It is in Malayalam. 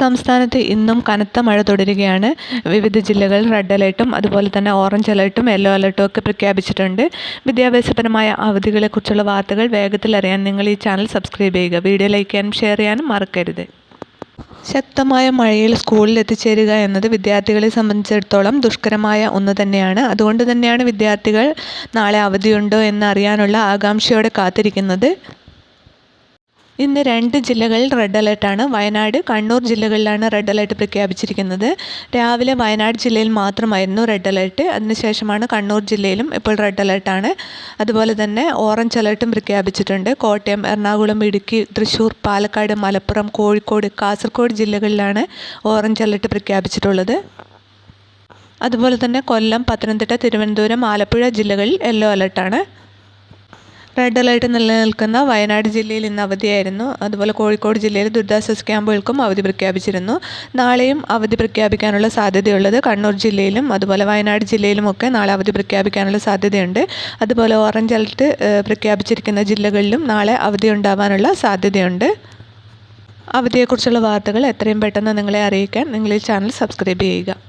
സംസ്ഥാനത്ത് ഇന്നും കനത്ത മഴ തുടരുകയാണ്. വിവിധ ജില്ലകളിൽ റെഡ് അലേർട്ടും അതുപോലെ തന്നെ ഓറഞ്ച് അലേർട്ടും യെല്ലോ അലേർട്ടും ഒക്കെ പ്രഖ്യാപിച്ചിട്ടുണ്ട്. വിദ്യാഭ്യാസപരമായ അവധികളെക്കുറിച്ചുള്ള വാർത്തകൾ വേഗത്തിൽ അറിയാൻ നിങ്ങൾ ഈ ചാനൽ സബ്സ്ക്രൈബ് ചെയ്യുക. വീഡിയോ ലൈക്ക് ചെയ്യാനും ഷെയർ ചെയ്യാനും മറക്കരുത്. ശക്തമായ മഴയിൽ സ്കൂളിൽ എത്തിച്ചേരുക എന്നത് വിദ്യാർത്ഥികളെ സംബന്ധിച്ചിടത്തോളം ദുഷ്കരമായ ഒന്ന് തന്നെയാണ്. അതുകൊണ്ട് തന്നെയാണ് വിദ്യാർത്ഥികൾ നാളെ അവധിയുണ്ടോ എന്നറിയാനുള്ള ആകാംക്ഷയോടെ കാത്തിരിക്കുന്നത്. ഇന്ന് രണ്ട് ജില്ലകളിൽ റെഡ് അലേർട്ടാണ് വയനാട് കണ്ണൂർ ജില്ലകളിലാണ് റെഡ് അലർട്ട് പ്രഖ്യാപിച്ചിരിക്കുന്നത്. രാവിലെ വയനാട് ജില്ലയിൽ മാത്രമായിരുന്നു റെഡ് അലേർട്ട് അതിനുശേഷമാണ് കണ്ണൂർ ജില്ലയിലും ഇപ്പോൾ റെഡ് അലേർട്ടാണ് അതുപോലെ തന്നെ ഓറഞ്ച് അലർട്ടും പ്രഖ്യാപിച്ചിട്ടുണ്ട്. കോട്ടയം എറണാകുളം ഇടുക്കി തൃശ്ശൂർ പാലക്കാട് മലപ്പുറം കോഴിക്കോട് കാസർഗോഡ് ജില്ലകളിലാണ് ഓറഞ്ച് അലർട്ട് പ്രഖ്യാപിച്ചിട്ടുള്ളത്. അതുപോലെ തന്നെ കൊല്ലം പത്തനംതിട്ട തിരുവനന്തപുരം ആലപ്പുഴ ജില്ലകളിൽ യെല്ലോ അലേർട്ടാണ് അലേർട്ട് നിലനിൽക്കുന്ന വയനാട് ജില്ലയിൽ ഇന്ന് അവധിയായിരുന്നു. അതുപോലെ കോഴിക്കോട് ജില്ലയിൽ ദുരിതാശ്വാസ ക്യാമ്പുകൾക്കും അവധി പ്രഖ്യാപിച്ചിരുന്നു. നാളെയും അവധി പ്രഖ്യാപിക്കാനുള്ള സാധ്യതയുള്ളത് കണ്ണൂർ ജില്ലയിലും അതുപോലെ വയനാട് ജില്ലയിലുമൊക്കെ നാളെ അവധി പ്രഖ്യാപിക്കാനുള്ള സാധ്യതയുണ്ട്. അതുപോലെ ഓറഞ്ച് അലർട്ട് പ്രഖ്യാപിച്ചിരിക്കുന്ന ജില്ലകളിലും നാളെ അവധി ഉണ്ടാവാനുള്ള സാധ്യതയുണ്ട്. അവധിയെക്കുറിച്ചുള്ള വാർത്തകൾ എത്രയും പെട്ടെന്ന് നിങ്ങളെ അറിയിക്കാൻ നിങ്ങൾ ഈ ചാനൽ സബ്സ്ക്രൈബ് ചെയ്യുക.